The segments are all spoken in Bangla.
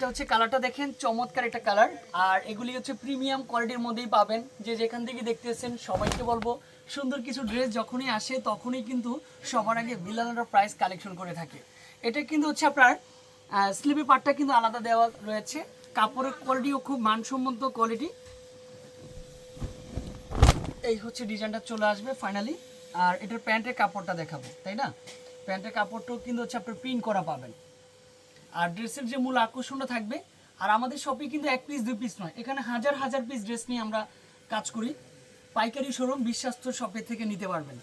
এটা হচ্ছে কালারটা দেখেন, চমৎকার একটা কালার। আর এগুলি হচ্ছে প্রিমিয়াম কোয়ালিটির মধ্যেই পাবেন। যে যেখান থেকে দেখতেছেন, সবাইকে বলব, সুন্দর কিছু ড্রেস যখনই আসে, তখনই কিন্তু সবার আগে বিলানোর প্রাইস কালেকশন করে থাকে। এটা কিন্তু হচ্ছে আপনার স্লিপের পার্টটা কিন্তু আলাদা দেওয়া রয়েছে। কাপড়ের কোয়ালিটিও খুব মানসম্মত কোয়ালিটি এই হচ্ছে ডিজাইনটা চলে আসবে ফাইনালি আর এটার প্যান্টের কাপড়টা দেখাবো, তাই না? প্যান্টের কাপড়টাও কিন্তু হচ্ছে আপনার প্রিন্ট করা পাবেন। আর ড্রেসের যে মূল আকর্ষণটা থাকবে আর আমাদের শপে কিন্তু এক পিস দুই পিস নয় এখানে হাজার হাজার পিস ড্রেস নিয়ে আমরা কাজ করি। পাইকারি শোরুম বিশ্বাস্ত শপের থেকে নিতে পারবেন।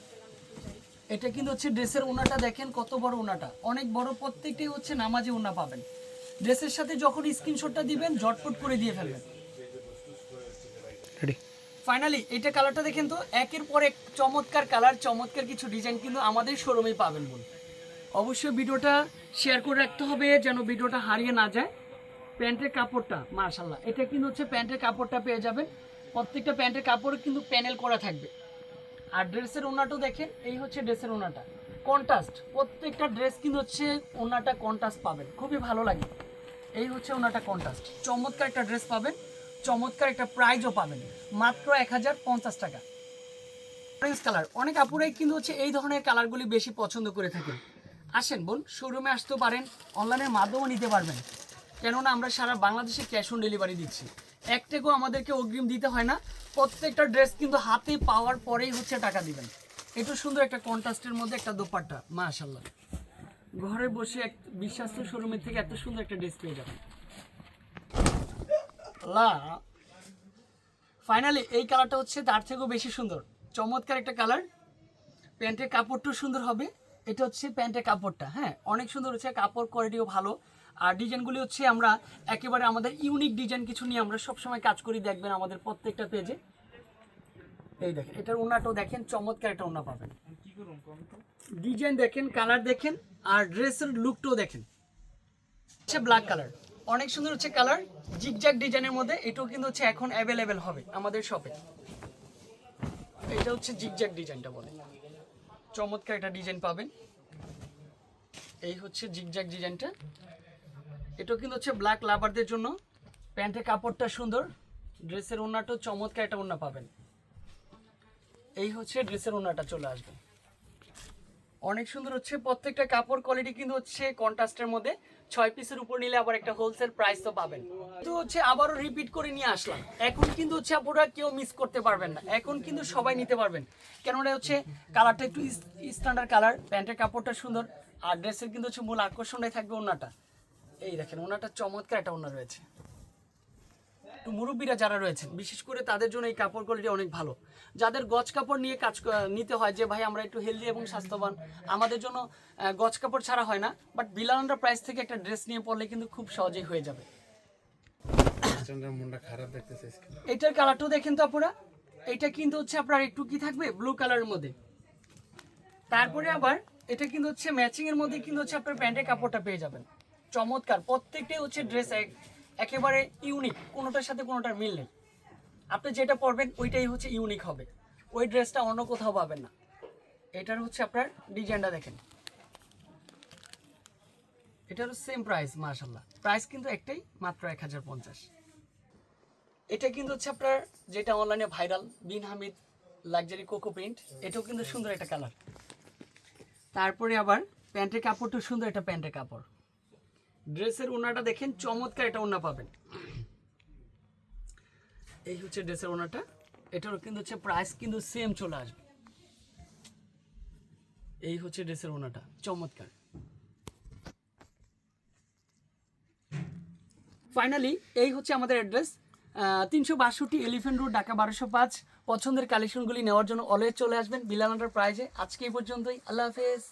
এটা কিন্তু হচ্ছে ড্রেসের ওনাটা দেখেন কত বড় ওনাটা। অনেক বড় প্রত্যেকটাই হচ্ছে নামাজে ওনা পাবেন। ড্রেসের সাথে যখন স্ক্রিনশটটা দিবেন জটপট করে দিয়ে ফেলবেন। ফাইনালি এটা কালারটা দেখেন তো একের পর এক চমৎকার কালার চমৎকার কিছু ডিজাইন কিন্তু আমাদের শোরুমেই পাবেন বল। অবশ্যই ভিডিওটা শেয়ার করে রাখতে হবে যেন ভিডিওটা হারিয়ে না যায়। প্যান্টের কাপড়টা মার্শাল্লাহ এটা কিন্তু হচ্ছে প্যান্টের কাপড়টা পেয়ে যাবেন। প্রত্যেকটা প্যান্টের কাপড় কিন্তু প্যানেল করা থাকবে। আর ড্রেসের ওনাটাও দেখেন, এই হচ্ছে ড্রেসের ওনাটা। কন্ট্রাস্ট প্রত্যেকটা ড্রেস কিন্তু হচ্ছে ওনাটা কন্ট্রাস্ট পাবেন। খুবই ভালো লাগে। এই হচ্ছে ওনাটা কন্ট্রাস্ট চমৎকার একটা ড্রেস পাবেন, চমৎকার একটা প্রাইজও পাবেন। মাত্র এক হাজার পঞ্চাশ টাকা। অরেঞ্জ কালার অনেক আপুরাই কিন্তু হচ্ছে এই ধরনের কালারগুলি বেশি পছন্দ করে থাকেন। আসেন বোন শোরুমে আসতেও পারেন অনলাইনের মাধ্যমেও নিতে পারবেন। কেননা আমরা সারা বাংলাদেশে ক্যাশ অন ডেলিভারি দিচ্ছি। এক টাকাও আমাদেরকে অগ্রিম দিতে হয় না, প্রত্যেকটা ড্রেস কিন্তু হাতে পাওয়ার পরেই হচ্ছে টাকা দিবেন। একটু সুন্দর একটা কন্ট্রাস্টের মধ্যে একটা দোপাট্টা মাশাল্লাহ ঘরে বসে এক বিশ্বাস্ত শোরুমের থেকে এত সুন্দর একটা ড্রেস পেয়ে যাবেন। লা ফাইনালি এই কালারটা হচ্ছে তার থেকেও বেশি সুন্দর। চমৎকার একটা কালার প্যান্টের কাপড়টাও সুন্দর হবে। এটা হচ্ছে প্যান্টের কাপড়টা হ্যাঁ? অনেক সুন্দর হচ্ছে, কাপড় কোয়ালিটিও ভালো। আর ডিজাইনগুলি হচ্ছে আমরা একেবারে আমাদের ইউনিক ডিজাইন কিছু নিয়ে আমরা সবসময় কাজ করি, দেখবেন আমাদের প্রত্যেকটা পেজে এই দেখেন, এটার ওনাটাও দেখেন, চমৎকার একটা ওনা পাবেন। ডিজাইন দেখেন কালার দেখেন, আর ড্রেসের লুকটাও দেখেন। হচ্ছে ব্ল্যাক কালার অনেক সুন্দর হচ্ছে কালার জিগজ্যাগ ডিজাইনের মধ্যে, এটাও কিন্তু হচ্ছে এখন অ্যাভেলেবেল হবে আমাদের শপে এটা হচ্ছে জিগজ্যাগ ডিজাইনটা বলে। চমৎকার একটা ডিজাইন পাবেন। এই হচ্ছে জিগজ্যাগ ডিজাইনটা। এটা কিন্তু হচ্ছে ব্ল্যাক লাভারদের জন্য। প্যান্টের কাপড়টা সুন্দর। ড্রেসের ওনাটাও চমৎকার একটা ওনা পাবেন। এই হচ্ছে ড্রেসের ওনাটা চলে আসবে। অনেক সুন্দর হচ্ছে। প্রত্যেকটা কাপড় কোয়ালিটি কিন্তু হচ্ছে কন্ট্রাস্টের মধ্যে। ছয় পিসের উপর নিলে আবার একটা হোলসেল প্রাইস তো পাবেন। তো হচ্ছে আবারও রিপিট করে নিয়ে আসলাম। এখন কিন্তু হচ্ছে আপনারা কেউ মিস করতে পারবেন না। এখন কিন্তু সবাই নিতে পারবেন। কেননা হচ্ছে কালারটা একটু স্ট্যান্ডার্ড কালার প্যান্টের কাপড়টা সুন্দর, আর ড্রেসের কিন্তু হচ্ছে মূল আকর্ষণটাই থাকবে ওনাটা। এই দেখেন, ওনাটা চমৎকার একটা ওনার রয়েছে। একটু মুরব্বীরা যারা রয়েছেন বিশেষ করে তাদের জন্য এই কাপড় কোয়ালিটি অনেক ভালো। যাদের গজ কাপড় নিয়ে কাজ নিতে হয় যে ভাই আমরা একটু হেলদি এবং স্বাস্থ্যবান। আমাদের জন্য গজ কাপড় ছাড়া হয় না বাট বিলান্ডা প্রাইস থেকে একটা ড্রেস নিয়ে পড়লে কিন্তু খুব সহজেই হয়ে যাবে। খারাপ এটার কালারটাও দেখেন তো আপনারা এটা কিন্তু হচ্ছে আপনার একটু কি থাকবে? ব্লু কালারের মধ্যে। তারপরে আবার এটা কিন্তু হচ্ছে ম্যাচিং এর মধ্যে কিন্তু হচ্ছে আপনার প্যান্টের কাপড়টা পেয়ে যাবেন। চমৎকার। প্রত্যেকটাই হচ্ছে ড্রেস একেবারে ইউনিক কোনোটার সাথে কোনোটার মিল নেই। আপনি যেটা পরবেন, ওইটাই হচ্ছে ইউনিক হবে। ওই ড্রেসটা অন্য কোথাও পাবেন না। এটার হচ্ছে আপনার ডিজাইনটা দেখেন। এটারও সেম প্রাইস মার্শাল্লাহ প্রাইস কিন্তু একটাই, মাত্র এক হাজার পঞ্চাশ। এটা কিন্তু হচ্ছে আপনার যেটা অনলাইনে viral bin Hamid luxury coco print এটাও কিন্তু সুন্দর একটা কালার তারপরে আবার প্যান্টের কাপড়টাও সুন্দর একটা প্যান্টের কাপড়। ড্রেসের ওনাটা দেখেন, চমৎকার একটা ওনা পাবেন। এই হচ্ছে ড্রেসের ওনাটা। এটারও কিন্তু হচ্ছে প্রাইস কিন্তু সেম চলে আসবে। এই হচ্ছে ড্রেসের ওনাটা, চমৎকার। ফাইনালি এই হচ্ছে আমাদের অ্যাড্রেস তিনশো বাষট্টি এলিফেন্ট রোড ঢাকা বারোশো পাঁচ। পছন্দের কালেকশনগুলি নেওয়ার জন্য অলওয়েজ চলে আসবেন। বিলানাটার প্রাইজে আজকে এই পর্যন্তই। আল্লাহ হাফেজ।